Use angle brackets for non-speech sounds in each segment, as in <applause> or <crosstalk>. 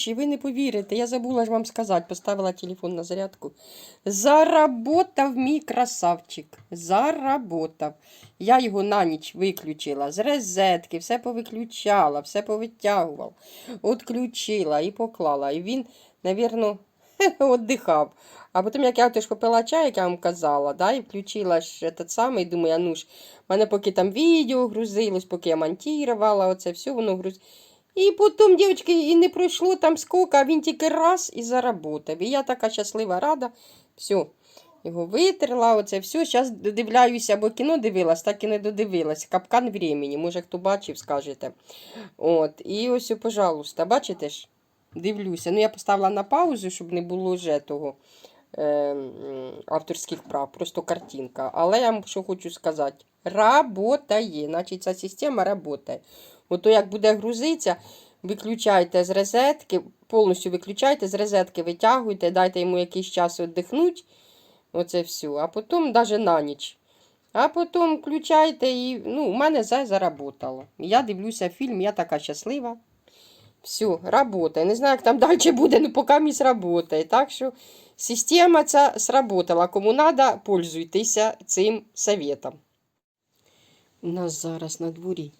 хороші, ви не повірите. Я забула ж вам сказати, поставила телефон на зарядку. Заработав мій красавчик. Заработав. Я його на ніч виключила з розетки, все повиключала, все повитягувала, Отключила і поклала. І він, навірно, <laughs> віддихав. А потім, як я теж попила чай, як я вам казала, да, і включила ж этот самий, думаю, ну ж, мене поки там відео грузилось, поки я монтувала, оце все воно грузилось. І потім, дівчатки, і не пройшло там скільки, а він тільки раз і заработав. І я така щаслива, рада. Все, його витерла, оце все. Зараз додивляюся, бо кіно дивилась, так і не додивилась. Капкан времени, може хто бачив, скажете. От, і ось, пожалуйста, бачите ж? Дивлюся. Ну, я поставила на паузу, щоб не було вже того е, авторських прав, просто картинка. Але я вам що хочу сказати: работає. Значить, ця система працює. Ото як буде грузитися, виключайте з розетки, повністю виключайте з розетки, витягуйте, дайте йому якийсь час віддихнути. Оце все. А потім навіть на ніч. А потім включайте і ну, у мене все заработало. Я дивлюся фільм, я така щаслива. Все, работає. Не знаю, як там далі буде, ну поки місь работає. Так що система ця сработала. Кому треба, пользуйтеся цим советом. У нас зараз на дворі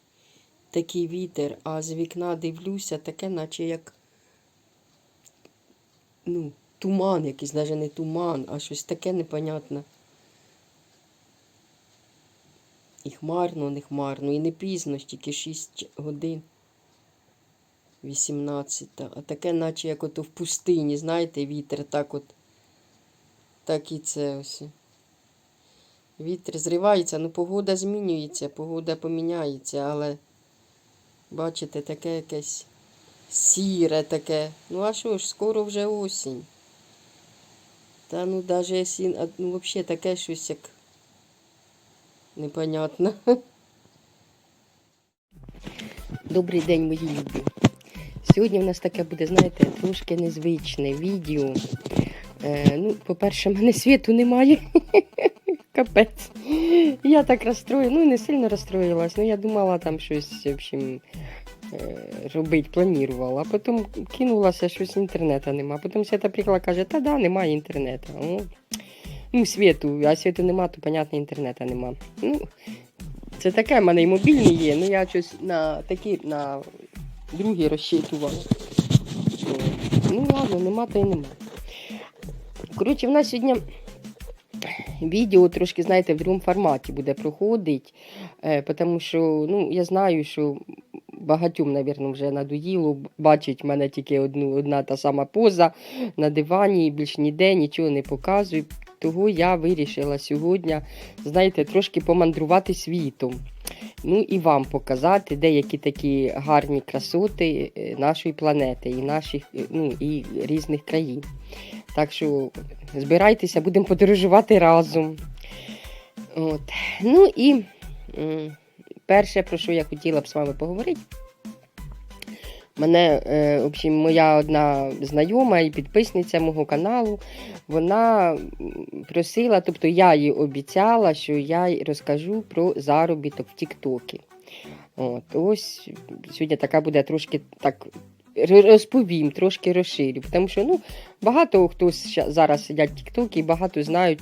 такий вітер, а з вікна дивлюся, таке, наче як ну, туман якийсь, навіть не туман, а щось таке непонятне. І хмарно, не хмарно, і не пізно, тільки 6 годин. 18. А таке, наче як ото в пустині, знаєте, вітер так от. Так і це ось. Вітер зривається, ну погода змінюється, погода поміняється, але бачите, таке якесь сіре таке. Ну а що ж, скоро вже осінь. Та ну навіть а, ну взагалі таке щось як непонятно. <laughs> Добрий день, мої любі. Сьогодні в нас таке буде, знаєте, трошки незвичне відео. Е, ну, по-перше, в мене світу немає. <laughs> Капець. Я так розстроїла, ну не сильно розстроїлась, ну я думала там щось, в общем, е, робити, планувала. А потім кинулася, щось інтернету нема. Потім Свята приїхала, каже, та да, немає інтернету. Ну, ну, світу, а світу нема, то, понятно, інтернету нема. Ну, це таке, в мене і мобільний є, ну я щось на такі, на другий розчитувала. Ну ладно, нема то й нема. Коротше, в нас сьогодні відео трошки, знаєте, в другому форматі буде проходити, е, тому що ну, я знаю, що багатьом, мабуть, вже надоїло бачить в мене тільки одну, одна та сама поза на дивані, більш ніде нічого не показую. Того я вирішила сьогодні, знаєте, трошки помандрувати світом. Ну і вам показати деякі такі гарні красоти е, нашої планети і наших е, ну, і різних країн. Так що збирайтеся, будемо подорожувати разом. От. Ну і перше, про що я хотіла б з вами поговорити. Мене, е, в общем, моя одна знайома і підписниця мого каналу, вона просила, тобто я їй обіцяла, що я їй розкажу про заробіток в Тіктокі. Ось сьогодні така буде трошки так розповім, трошки розширю. Тому що ну, багато хто зараз сидять в Тіктокі і багато знають,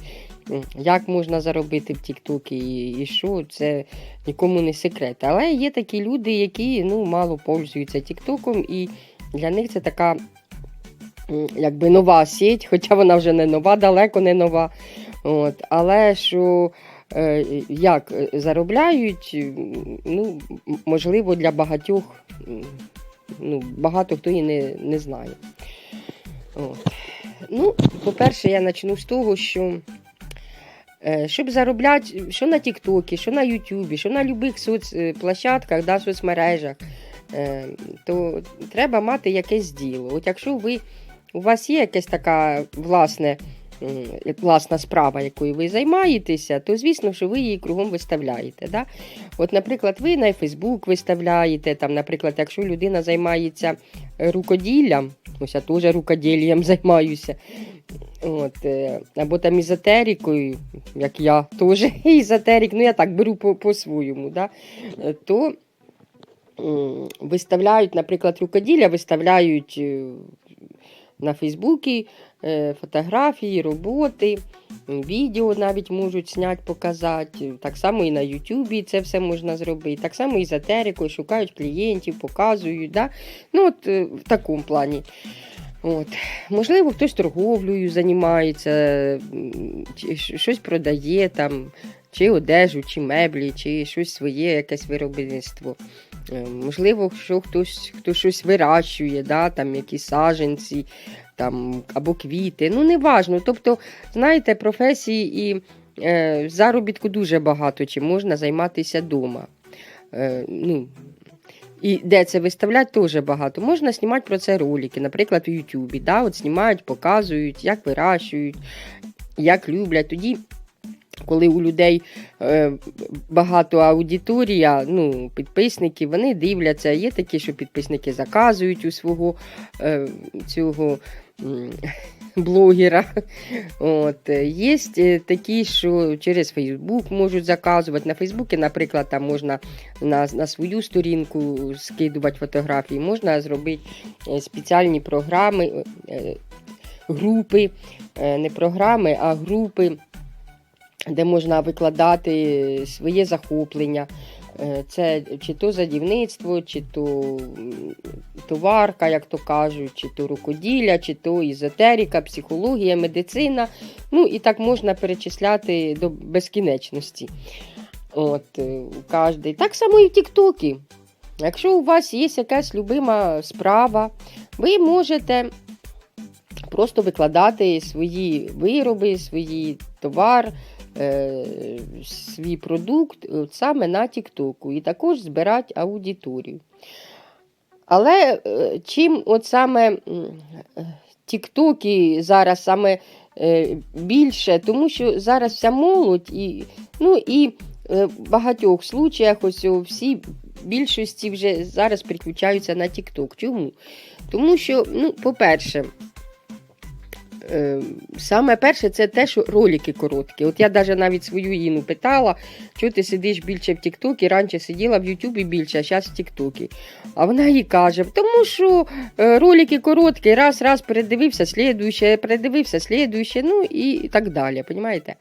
як можна заробити в Тіктокі і, і що, це нікому не секрет. Але є такі люди, які ну, мало пользуються Тіктоком, і для них це така якби нова сеть, <laughs> хоча вона вже не нова, далеко не нова. От, але що е, як е, заробляють, ну, можливо, для багатьох, ну, багато хто і не, не знає. От. Ну, по-перше, я почну з того, що е, щоб заробляти що на Тіктокі, що на Ютубі, що на будь-яких соцплощадках, да, соцмережах, е, то треба мати якесь діло. От якщо ви, у вас є якась така власне, м, власна справа, якою ви займаєтеся, то звісно, що ви її кругом виставляєте. Да? От, наприклад, ви на Фейсбук виставляєте, там, наприклад, якщо людина займається рукоділлям, ось я теж рукоділлям займаюся. От, е, або там ізотерикою, як я теж <laughs> ізотерик, ну я так беру по- по-своєму, да, е, то виставляють, наприклад, рукоділля, виставляють е, на Фейсбуці е, фотографії, роботи, відео навіть можуть зняти, показати. Так само і на Ютубі це все можна зробити. Так само і з етерикою шукають клієнтів, показують. Да? Ну, от е, в такому плані. От. Можливо, хтось торговлею займається, щось продає там, чи одежу, чи меблі, чи щось своє, якесь виробництво. Е, Можливо, що хтось хто щось вирощує, да, там якісь саженці там, або квіти. Ну, не важно. Тобто, знаєте, професії і е, заробітку дуже багато, чим можна займатися вдома. Е, ну, і де це виставляти, теж багато. Можна знімати про це ролики, наприклад, у Ютубі. Да? От знімають, показують, як вирощують, як люблять. Тоді, коли у людей е, багато аудиторія, ну, підписників, вони дивляться. Є такі, що підписники заказують у свого е, цього. <laughs> Блогера. От. е, Є такі, що через Фейсбук можуть заказувати. На Фейсбуці, наприклад, там можна на, на свою сторінку скидувати фотографії, можна зробити спеціальні програми, групи, не програми, а групи, де можна викладати своє захоплення. Е, Це чи то задівництво, чи то товарка, як то кажуть, чи то рукоділля, чи то ізотерика, психологія, медицина. Ну і так можна перечисляти до безкінечності. От, е, кожний. Так само і в Тіктокі. Якщо у вас є якась любима справа, ви можете просто викладати свої вироби, свої товар, е, свій продукт от саме на Тіктоку і також збирати аудиторію. Але е, чим от саме е, Тіктоки зараз саме е, більше, тому що зараз вся молодь і, ну, і е, в багатьох случаях ось всі більшості вже зараз переключаються на Тікток. Чому? Тому що, ну, по-перше, е, саме перше це те, що ролики короткі. От я навіть навіть свою Іну питала, що ти сидиш більше в Тіктокі, раніше сиділа в Ютубі більше, а зараз в Тіктокі. А вона їй каже, тому що е, ролики короткі, раз, раз передивився, слідуюче, передивився, слідуюче, ну і так далі. Понімаєте?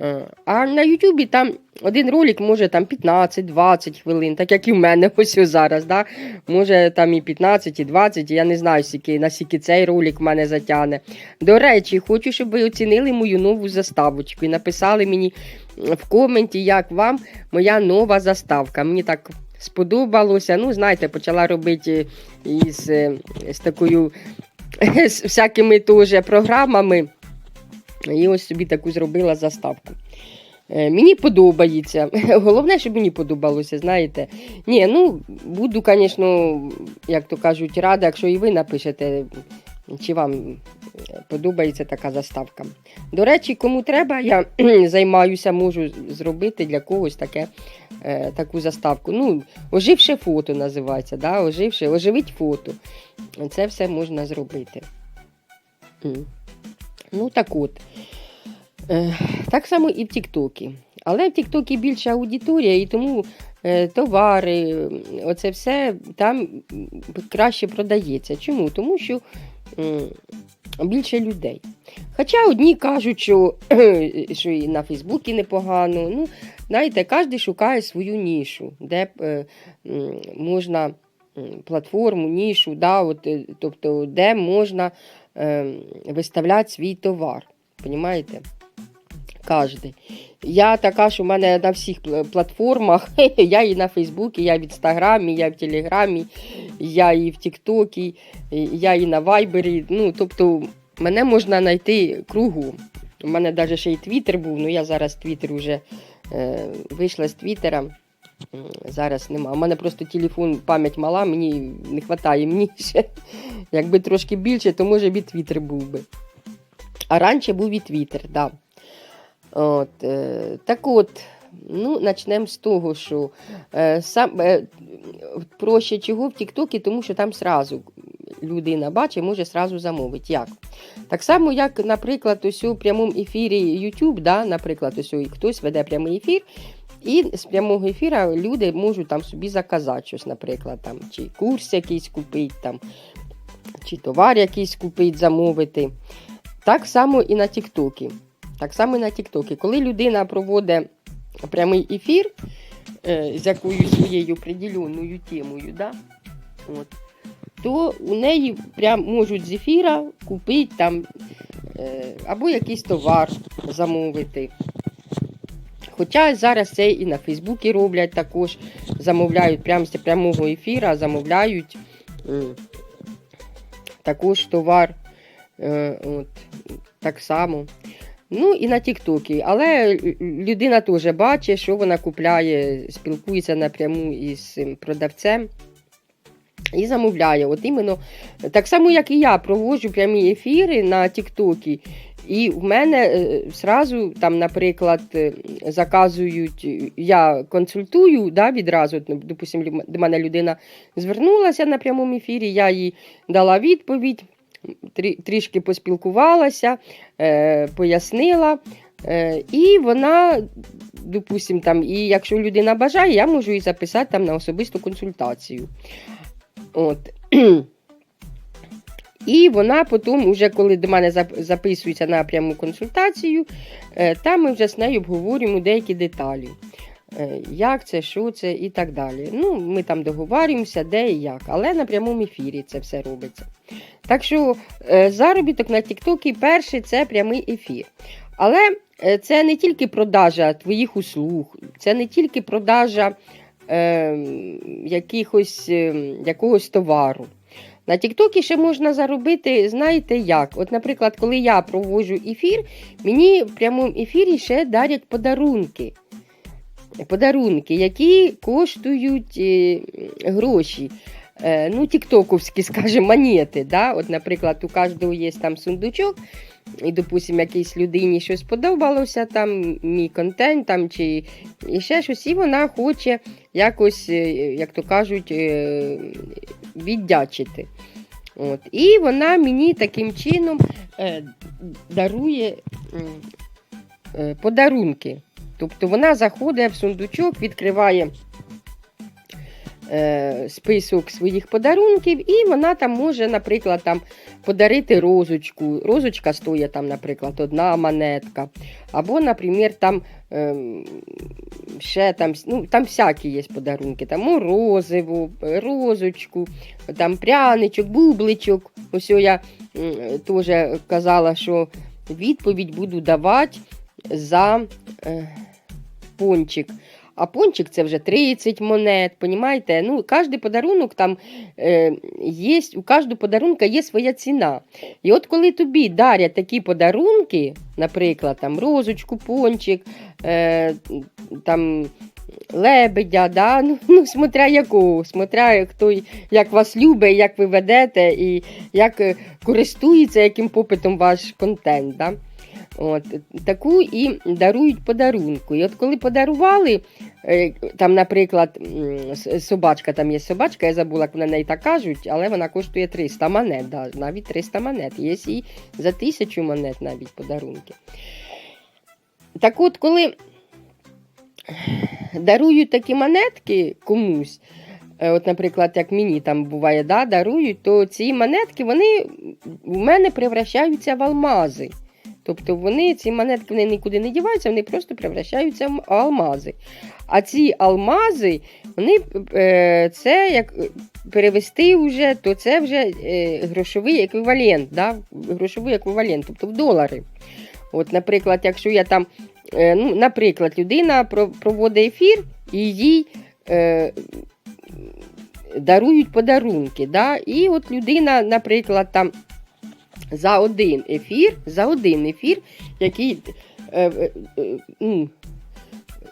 Е, А на Ютубі там один ролик може там 15-20 хвилин, так як і в мене <laughs> ось зараз. Да? Може там і 15, і 20, я не знаю, скільки, наскільки цей ролик в мене затягне. До речі, хочу, щоб ви оцінили мою нову заставочку і написали мені в коменті, як вам моя нова заставка. Мені так сподобалося. Ну, знаєте, почала робити із, е, з такою <laughs> з всякими теж програмами. І ось собі таку зробила заставку. Е, Мені подобається. <laughs> Головне, щоб мені подобалося, знаєте. Ні, ну, буду, звісно, як то кажуть, рада, якщо і ви напишете, чи вам подобається така заставка. До речі, кому треба, я <clears throat> займаюся, можу зробити для когось таке, е, таку заставку. Ну, оживше фото називається, да? оживше, оживить фото. Це все можна зробити. Ну, так от. Е, Так само і в Тіктокі. Але в Тіктокі більша аудиторія, і тому е, товари, оце все там краще продається. Чому? Тому що більше людей. Хоча одні кажуть, що, <clears throat> що і на Фейсбуці непогано. Ну, знаєте, кожен шукає свою нішу, де е, можна платформу, нішу, да, от, тобто, де можна виставляти свій товар. Понімаєте? Кожний. Я така, що в мене на всіх платформах. <laughs> Я і на Фейсбуці, я в Інстаграмі, я в Телеграмі, я і в Тіктокі, я і на Вайбері. Ну, тобто, мене можна знайти кругом. У мене навіть ще й Твіттер був, ну я зараз Твіттер вже е, вийшла з Твіттера. Зараз нема. У мене просто телефон, пам'ять мала, мені не вистачає мені ще. Якби трошки більше, то може б і Твіттер був би. А раніше був і Твіттер, так. Да. От, е, так от, ну, почнемо з того, що е, сам, е, проще чого в Тіктокі, тому що там сразу людина бачить, може сразу замовити. Як? Так само, як, наприклад, ось у прямому ефірі YouTube, да, наприклад, ось у- хтось веде прямий ефір, І з прямого ефіра люди можуть там собі заказати щось, наприклад, там, чи курс якийсь купити, там, чи товар якийсь купити, замовити. Так само і на Тіктокі. Так само і на Тіктокі. Коли людина проводить прямий ефір е, з якоюсь своєю приділеною темою, да? От, то у неї прям можуть з ефіра купити там е, або якийсь товар замовити. Хоча зараз це і на Фейсбуці роблять також, замовляють прямо з прямого ефіра, замовляють також товар. Е, от, так само. Ну і на Тіктокі. Але людина теж бачить, що вона купляє, спілкується напряму із продавцем і замовляє. От іменно так само, як і я, проводжу прямі ефіри на Тіктокі. І в мене е, зразу, там, наприклад, е, заказують, е, я консультую да, відразу, от, допустим, до мене людина звернулася на прямому ефірі, я їй дала відповідь, трі- трішки поспілкувалася, е, пояснила. Е, і вона, допустим, там, і якщо людина бажає, я можу її записати там на особисту консультацію. От. <clears throat> І вона потім, уже коли до мене записується на пряму консультацію, е, там ми вже з нею обговорюємо деякі деталі. Е, Як це, що це і так далі. Ну, Ми там договорюємося, де і як, але на прямому ефірі це все робиться. Так що е, заробіток на Тіктокі перший це прямий ефір. Але це не тільки продажа твоїх услуг, це не тільки продажа е, якихось, е, якогось товару. На Тіктокі ще можна заробити, знаєте як? От, наприклад, коли я проводжу ефір, мені в прямому ефірі ще дарять подарунки. Подарунки, які коштують е, гроші. Е, ну, тіктоковські, <laughs> скажімо, монети. Да? От, наприклад, у кожного є там сундучок, і, допустимо, якійсь людині щось подобалося, там, мій контент там, чи і ще щось, і вона хоче якось, е, як то кажуть, віддячити. От. І вона мені таким чином е, дарує е, подарунки. Тобто вона заходить в сундучок, відкриває список своїх подарунків, і вона там може, наприклад, там, подарити розочку. Розочка стоїть там, наприклад, одна монетка. Або, наприклад, там ем, ще там, ну, там всякі є подарунки. Там морозиво, розочку, там пряничок, бубличок. Ось я теж казала, що відповідь буду давати за е, пончик. А пончик це вже 30 монет, понімаєте? Ну, кожен подарунок там е, є, у кожного подарунка є своя ціна. І от коли тобі дарять такі подарунки, наприклад, там розочку, пончик, е, там лебедя, да? ну, <laughs> ну, смотря якого, смотря хто як вас любить, як ви ведете і як е, користується яким попитом ваш контент. Да? От, таку і дарують подарунку. І от коли подарували, е, там, наприклад, собачка, там є собачка, я забула, як на неї так кажуть, але вона коштує 300 монет, да, навіть 300 монет. Є і за тисячу монет навіть подарунки. Так от, коли дарують такі монетки комусь, е, от, наприклад, як мені там буває, да, дарують, то ці монетки вони в мене превращаються в алмази. Тобто вони, ці монетки вони нікуди не діваються, вони просто превращаються в алмази. А ці алмази, вони е, це як перевести вже, то це вже е, грошовий еквівалент, да? грошовий еквівалент, тобто в долари. От, наприклад, якщо я там, е, ну, наприклад, людина проводить ефір і їй е, дарують подарунки. Да? І от людина, наприклад, там за один ефір, за один ефір, який е, е, е,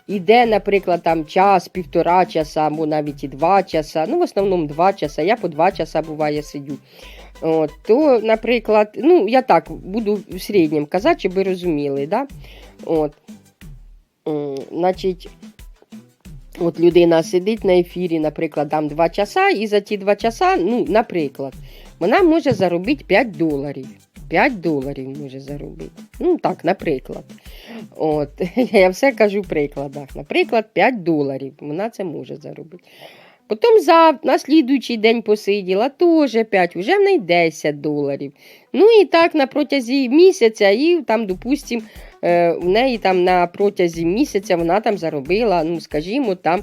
іде, наприклад, там час, півтора часа, або навіть і два часа, ну, в основному два часа, я по два часа буває сидю. От, то, наприклад, ну, я так буду в середньому казати, щоб ви розуміли. Да? От, значить, от людина сидить на ефірі, наприклад, там два часа, і за ті два часа, ну, наприклад, вона може заробити 5 доларів. 5 доларів може заробити. Ну, так, наприклад. От, <laughs> Я все кажу в прикладах. Наприклад, 5 доларів. Вона це може заробити. Потім за, на слідуючий день посиділа, теж 5, вже в неї 10 доларів. Ну і так на протязі місяця, і там, допустимо, е, в неї там на протязі місяця вона там заробила, ну, скажімо, там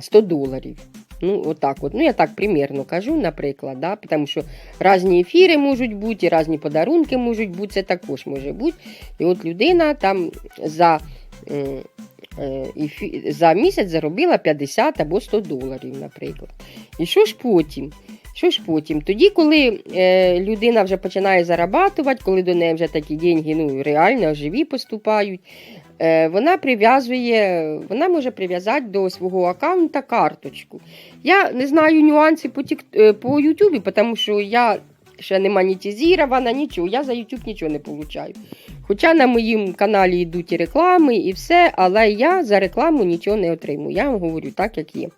100 доларів. Ну, отак от. Ну, я так примірно кажу, наприклад, да? тому що різні ефіри можуть бути, і різні подарунки можуть бути, це також може бути. І от людина там за, е, за місяць заробила 50 або 100 доларів, наприклад. І що ж потім? Що ж потім? Тоді, коли е, людина вже починає зарабатувати, коли до неї вже такі деньги ну, реально живі поступають, е, вона прив'язує, вона може прив'язати до свого аккаунта карточку. Я не знаю нюанси по, тік, е, по Ютубі, тому що я ще не монетизована, нічого, я за YouTube нічого не получаю. Хоча на моїм каналі йдуть і реклами, і все, але я за рекламу нічого не отримую. Я вам говорю так, як є.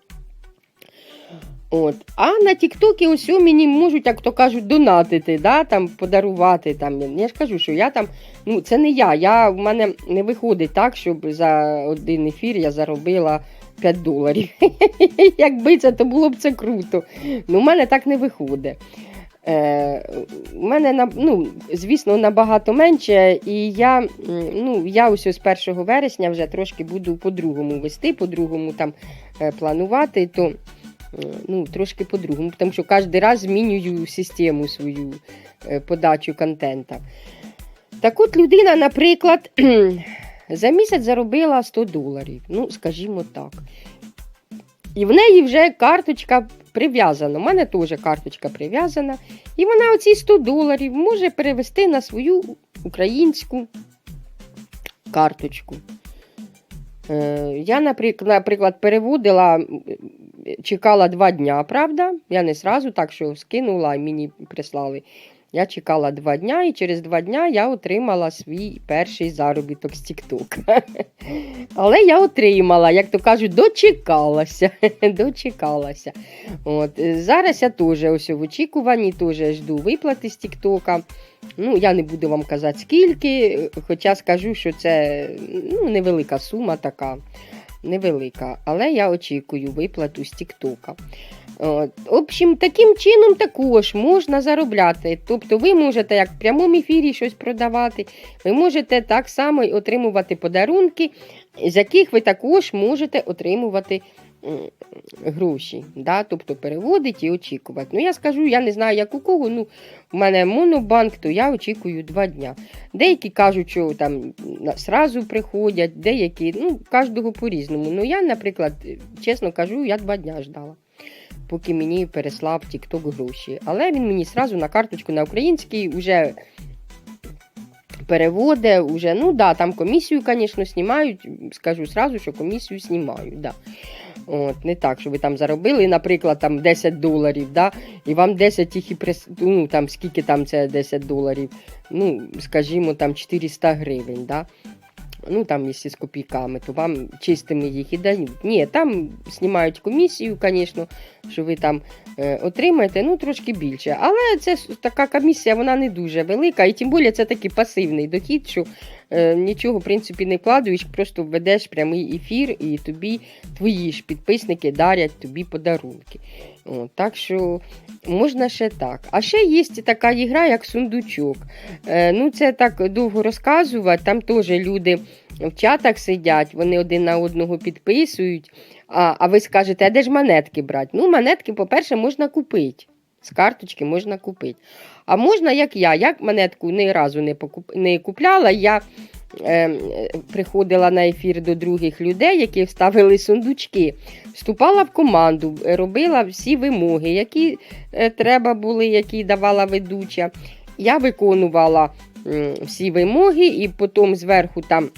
От. А на Тіктокі ось мені можуть, як то кажуть, донатити, да, там, подарувати. Там. Я ж кажу, що я там, ну це не я. я. В мене не виходить так, щоб за один ефір я заробила 5 доларів. <laughs> Якби це, то було б це круто. Ну, в мене так не виходить. Е, у мене ну, звісно, набагато менше, і я, ну, я ось з 1 вересня вже трошки буду по-другому вести, по-другому там е, планувати, то ну, трошки по-другому, тому що кожен раз змінюю систему свою е, подачу контента. Так от людина, наприклад, <clears throat> за місяць заробила 100 доларів, ну, скажімо так. І в неї вже карточка прив'язана. У мене теж карточка прив'язана. І вона оці 100 доларів може перевести на свою українську карточку. Е, Я, наприк- наприклад, переводила, чекала два дня, правда? Я не сразу так, що скинула і мені прислали. Я чекала два дня, і через два дня я отримала свій перший заробіток з TikTok. <laughs> Але я отримала, як то кажуть, дочекалася. <laughs> дочекалася. От. е, Зараз я теж ось в очікуванні, теж жду виплати з Тіктока. Ну, я не буду вам казати скільки, хоча скажу, що це ну, невелика сума така. Невелика, але я очікую виплату з Тіктока. В общем, таким чином також можна заробляти. Тобто ви можете як в прямому ефірі щось продавати, ви можете так само отримувати подарунки, з яких ви також можете отримувати гроші. Да? Тобто переводити і очікувати. Ну, я скажу, я не знаю, як у кого. Ну, у мене монобанк, то я очікую два дня. Деякі кажуть, що там сразу приходять, деякі, ну, кожного по-різному. Ну, я, наприклад, чесно кажу, я два дня ждала. Поки мені переслав TikTok гроші. Але він мені сразу на карточку на український вже переводить, уже, ну да, там комісію, звісно, знімають. Скажу сразу, що комісію знімають. Да. От, не так, що ви там заробили, наприклад, там 10 доларів, да, і вам 10 їх і прис... ну, там скільки там це 10 доларів, ну, скажімо, там 400 гривень, да. Ну, там, якщо з копійками, то вам чистими їх і дають. Ні, там знімають комісію, звісно, що ви там е, отримаєте, ну, трошки більше. Але це така комісія, вона не дуже велика, і тим більше це такий пасивний дохід, що е, нічого, в принципі, не вкладуєш, просто ведеш прямий ефір, і тобі твої ж підписники дарять тобі подарунки. О, так що можна ще так. А ще є така ігра, як сундучок. Е, ну, це так довго розказувати. Там теж люди в чатах сидять, вони один на одного підписують. А, а ви скажете, а де ж монетки брати? Ну, монетки, по-перше, можна купити. З карточки можна купити. А можна, як я. Я монетку ні разу не, покуп... не купляла. Я е, приходила на ефір до других людей, які вставили сундучки. Вступала в команду, робила всі вимоги, які е, треба були, які давала ведуча. Я виконувала всі вимоги, і потім зверху, там,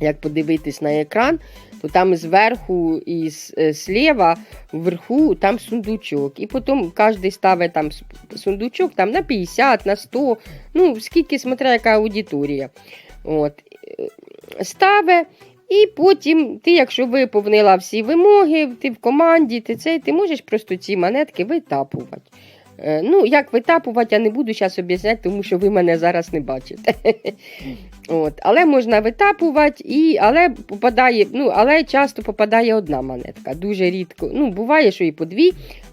як подивитись на екран, то там зверху і е, зліва, вверху, там сундучок. І потім кожен ставить там сундучок там, на 50, на 100, ну, скільки, смотря яка аудиторія. От. е, Ставить. І потім ти, якщо виповнила всі вимоги, ти в команді, ти цей, ти можеш просто ці монетки витапувати. Е, Ну, як витапувати, я не буду зараз об'ясняти, тому що ви мене зараз не бачите. <laughs> От. Але можна витапувати, і, але попадає, ну, але часто попадає одна монетка. Дуже рідко. Ну, буває, що і по дві.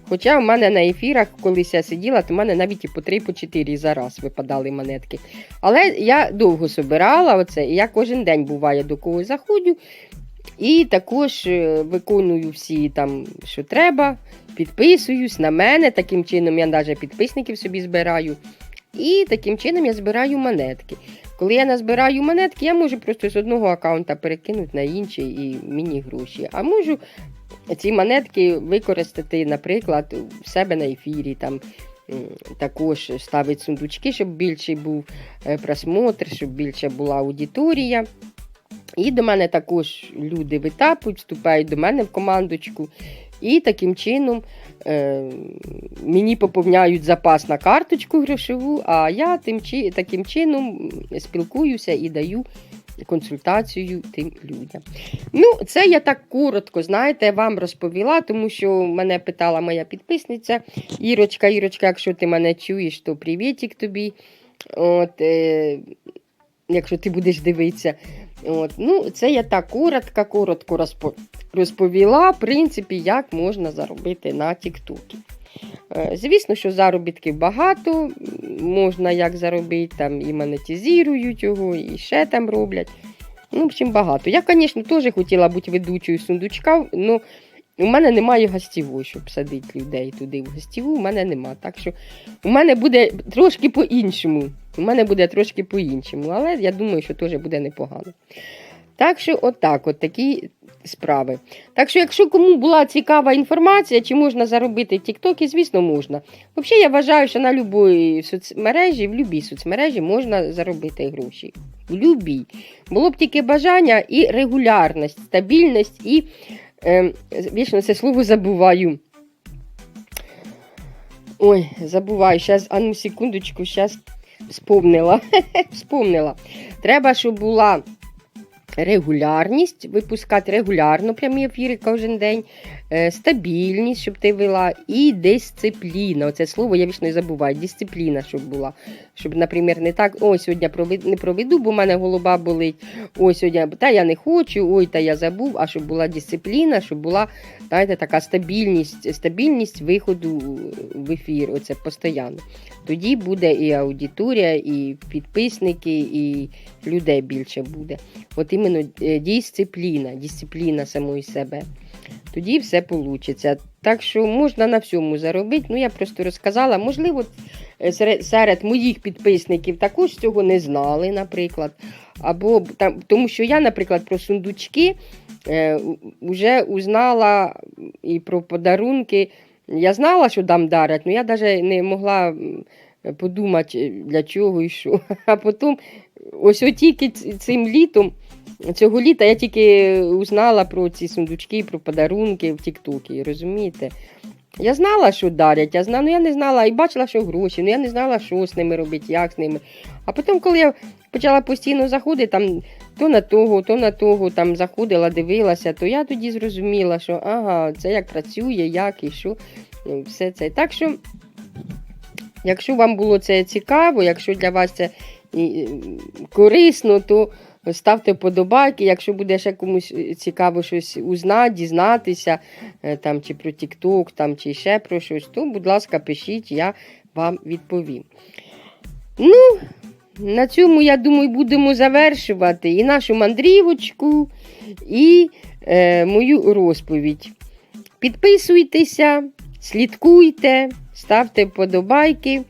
Хоча в мене на ефірах, колись я сиділа, то в мене навіть і по три, по чотири за раз випадали монетки. Але я довго собирала оце, і я кожен день буває до когось заходжу. І також е, виконую всі там, що треба, підписуюсь на мене. Таким чином я навіть підписників собі збираю. І таким чином я збираю монетки. Коли я назбираю монетки, я можу просто з одного аккаунта перекинути на інший і мені гроші. А можу ці монетки використати, наприклад, в себе на ефірі. Там, також ставити сундучки, щоб більший був е, просмотр, щоб більше була аудиторія. І до мене також люди витапують, вступають до мене в командочку. І таким чином е, мені поповняють запас на карточку грошову, а я тим, таким чином спілкуюся і даю консультацію тим людям. Ну, це я так коротко, знаєте, вам розповіла, тому що мене питала моя підписниця Ірочка, Ірочка, якщо ти мене чуєш, то привітик тобі. От, е, якщо ти будеш дивитися. От, ну, це я так коротко, коротко розповіла, в принципі, як можна заробити на TikTok. Е, Звісно, що заробітків багато, можна як заробити, там і монетизують його, і ще там роблять. Ну, в общем, багато. Я, звісно, теж хотіла бути ведучою сундучка, але у мене немає гостєвої, щоб садити людей туди в гостєву, у мене нема. Так що у мене буде трошки по-іншому. У мене буде трошки по-іншому, але я думаю, що теж буде непогано. Так що, отак, от такі справи. Так що, якщо кому була цікава інформація, чи можна заробити в Тіктокі, звісно, можна. Взагалі, я вважаю, що на будь-якій соцмережі, в будь-якій соцмережі можна заробити гроші. В будь-якій. Було б тільки бажання і регулярність, стабільність і е, вічно це слово забуваю. Ой, забуваю. Зараз, а ну секундочку, зараз вспомнила. <laughs> вспомнила. Треба, щоб була регулярність, випускати регулярно прямі ефіри кожен день, стабільність, щоб ти вела, і дисципліна. Оце слово я вічно і забуваю. Дисципліна, щоб була. Щоб, наприклад, не так, ой, сьогодні не проведу, бо в мене голова болить. Ой, сьогодні, та я не хочу, ой, та я забув, а щоб була дисципліна, щоб була знаєте, така стабільність, стабільність виходу в ефір. Оце постійно. Тоді буде і аудиторія, і підписники, і людей більше буде. От іменно е, дисципліна, дисципліна самої себе. Тоді все вийде. Так що можна на всьому заробити. Ну, я просто розказала. Можливо, е, серед, моїх підписників також цього не знали, наприклад. Або там, тому що я, наприклад, про сундучки е, вже узнала і про подарунки. Я знала, що дам дарять, але я навіть не могла подумати, для чого і що. <laughs> А потім, ось от тільки цим літом, цього літа я тільки узнала про ці сундучки, про подарунки в Тіктокі, розумієте? Я знала, що дарять, я знала, ну я не знала і бачила, що гроші, ну я не знала, що з ними робити, як з ними. А потім, коли я почала постійно заходити, там то на того, то на того там заходила, дивилася, то я тоді зрозуміла, що ага, це як працює, як і що. ну, Все це. Так що, якщо вам було це цікаво, якщо для вас це корисно, то ставте вподобайки. Якщо буде ще комусь е, цікаво щось узнати, дізнатися, е, там, чи про TikTok, там, чи ще про щось, то, будь ласка, пишіть, я вам відповім. Ну, на цьому, я думаю, будемо завершувати і нашу мандрівочку, і е, мою розповідь. Підписуйтеся, слідкуйте, ставте вподобайки.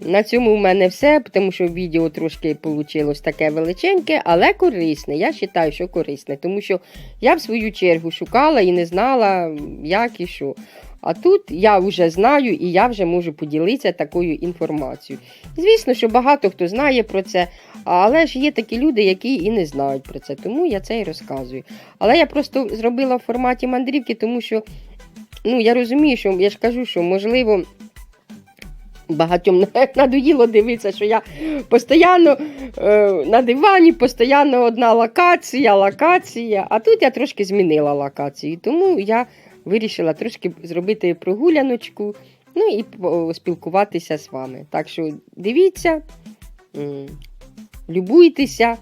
На цьому в мене все, тому що відео трошки вийшло таке величеньке, але корисне. Я вважаю, що корисне, тому що я в свою чергу шукала і не знала, як і що. А тут я вже знаю і я вже можу поділитися такою інформацією. Звісно, що багато хто знає про це, але ж є такі люди, які і не знають про це, тому я це і розказую. Але я просто зробила в форматі мандрівки, тому що ну, я розумію, що я ж кажу, що можливо. Багатьом <laughs> надоїло дивитися, що я постійно е, на дивані, постійно одна локація, локація. А тут я трошки змінила локацію. Тому я вирішила трошки зробити прогуляночку. Ну і поспілкуватися з вами. Так що дивіться, любуйтеся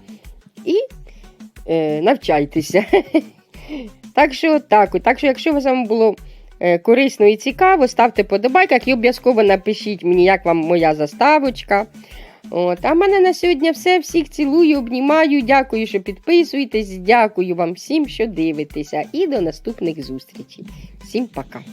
і е, навчайтеся. <laughs> Так що так, так що, якщо вам було корисно і цікаво, ставте подобайках і обов'язково напишіть мені, як вам моя заставочка. От, а в мене на сьогодні все. Всіх цілую, обнімаю. Дякую, що підписуєтесь. Дякую вам всім, що дивитеся. І до наступних зустрічей. Всім пока.